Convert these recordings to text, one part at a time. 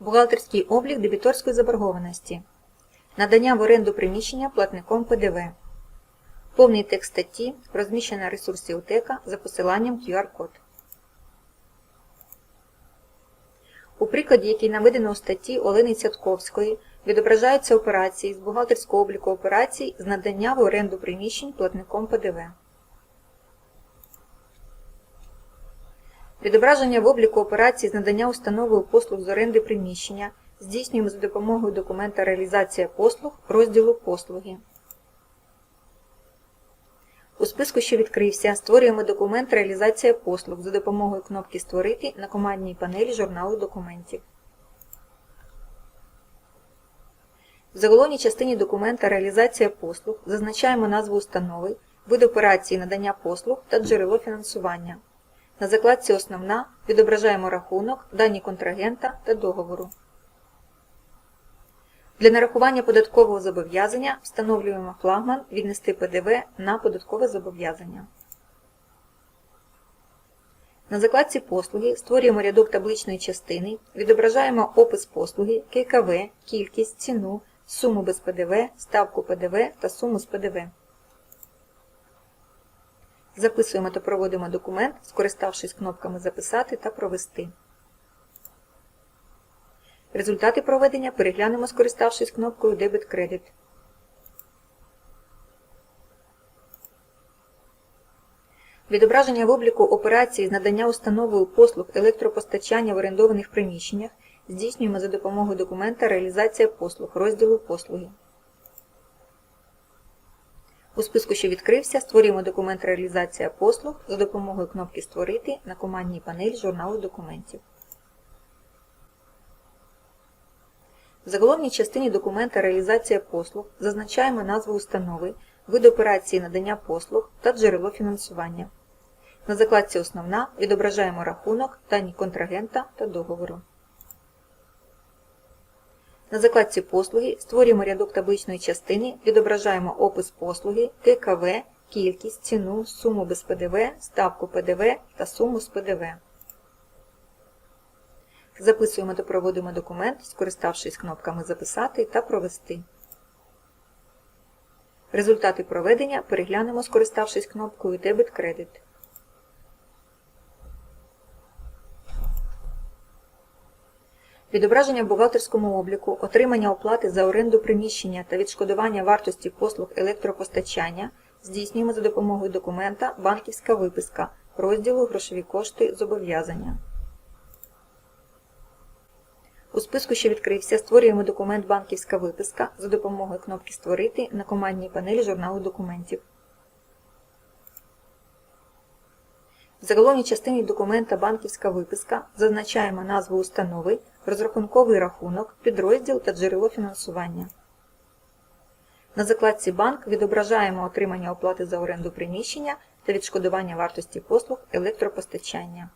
Бухгалтерський облік дебіторської заборгованості. Надання в оренду приміщення платником ПДВ. Повний текст статті розміщено на ресурсі УТЕКа за посиланням QR-код. У прикладі, який наведено у статті Олени Цятковської, відображаються операції з бухгалтерського обліку операцій з надання в оренду приміщень платником ПДВ. Відображення в обліку операцій з надання установою послуг з оренди приміщення здійснюємо за допомогою документа Реалізація послуг розділу Послуги. У списку, що відкрився, створюємо документ Реалізація послуг за допомогою кнопки Створити на командній панелі журналу документів. В заголовній частині документа Реалізація послуг зазначаємо назву установи, вид операції надання послуг та джерело фінансування. На закладці Основна відображаємо рахунок, дані контрагента та договору. Для нарахування податкового зобов'язання встановлюємо флагман віднести ПДВ на податкове зобов'язання. На закладці Послуги створюємо рядок табличної частини, відображаємо опис послуги, ККВ, кількість, ціну, суму без ПДВ, ставку ПДВ та суму з ПДВ. Записуємо та проводимо документ, скориставшись кнопками Записати та Провести. Результати проведення переглянемо, скориставшись кнопкою Дебет-кредит. Відображення в обліку операції з надання установою послуг електропостачання в орендованих приміщеннях здійснюємо за допомогою документа Реалізація послуг розділу Послуги. У списку, що відкрився, створюємо документ Реалізація послуг за допомогою кнопки Створити на командній панелі журналу документів. В заголовній частині документа Реалізація послуг зазначаємо назву установи, вид операції надання послуг та джерело фінансування. На закладці Основна відображаємо рахунок, дані контрагента та договору. На закладці Послуги створюємо рядок табличної частини, відображаємо опис послуги, ККВ, кількість, ціну, суму без ПДВ, ставку ПДВ та суму з ПДВ. Записуємо та проводимо документ, скориставшись кнопками Записати та Провести. Результати проведення переглянемо, скориставшись кнопкою Дебет-кредит. Відображення в бухгалтерському обліку, отримання оплати за оренду приміщення та відшкодування вартості послуг електропостачання здійснюємо за допомогою документа Банківська виписка розділу Грошові кошти зобов'язання. У списку, що відкрився, створюємо документ Банківська виписка за допомогою кнопки Створити на командній панелі журналу документів. В заголовній частині документа Банківська виписка зазначаємо назву установи, розрахунковий рахунок, підрозділ та джерело фінансування. На закладці Банк відображаємо отримання оплати за оренду приміщення та відшкодування вартості послуг електропостачання.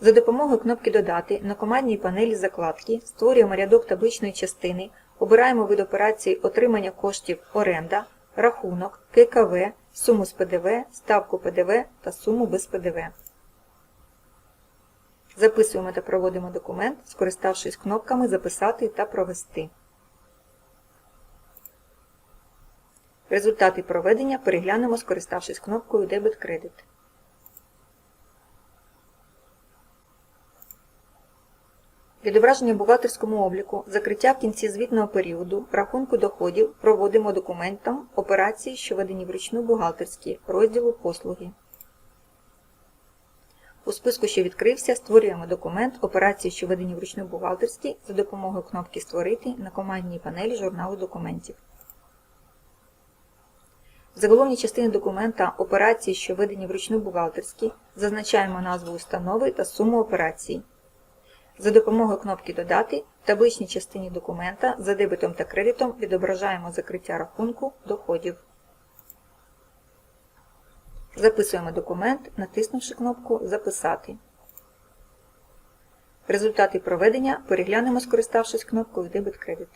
За допомогою кнопки Додати на командній панелі закладки створюємо рядок табличної частини, обираємо вид операції отримання коштів оренда, рахунок, ККВ, суму з ПДВ, ставку ПДВ та суму без ПДВ. Записуємо та проводимо документ, скориставшись кнопками Записати та Провести. Результати проведення переглянемо, скориставшись кнопкою Дебет-кредит. Відображення бухгалтерському обліку, закриття в кінці звітного періоду, рахунку доходів проводимо документом операції, що ведені вручну бухгалтерські, розділу послуги. У списку, що відкрився, створюємо документ операції, що ведені вручну бухгалтерські за допомогою кнопки Створити на командній панелі журналу документів. В заголовній частині документа Операції, що ведені вручну бухгалтерські, зазначаємо назву установи та суму операції. За допомогою кнопки Додати в табличній частині документа за дебетом та кредитом відображаємо закриття рахунку доходів. Записуємо документ, натиснувши кнопку Записати. Результати проведення переглянемо, скориставшись кнопкою Дебет-кредит.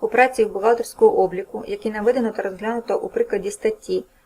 Операції бухгалтерського обліку, які наведено та розглянуто у прикладі статті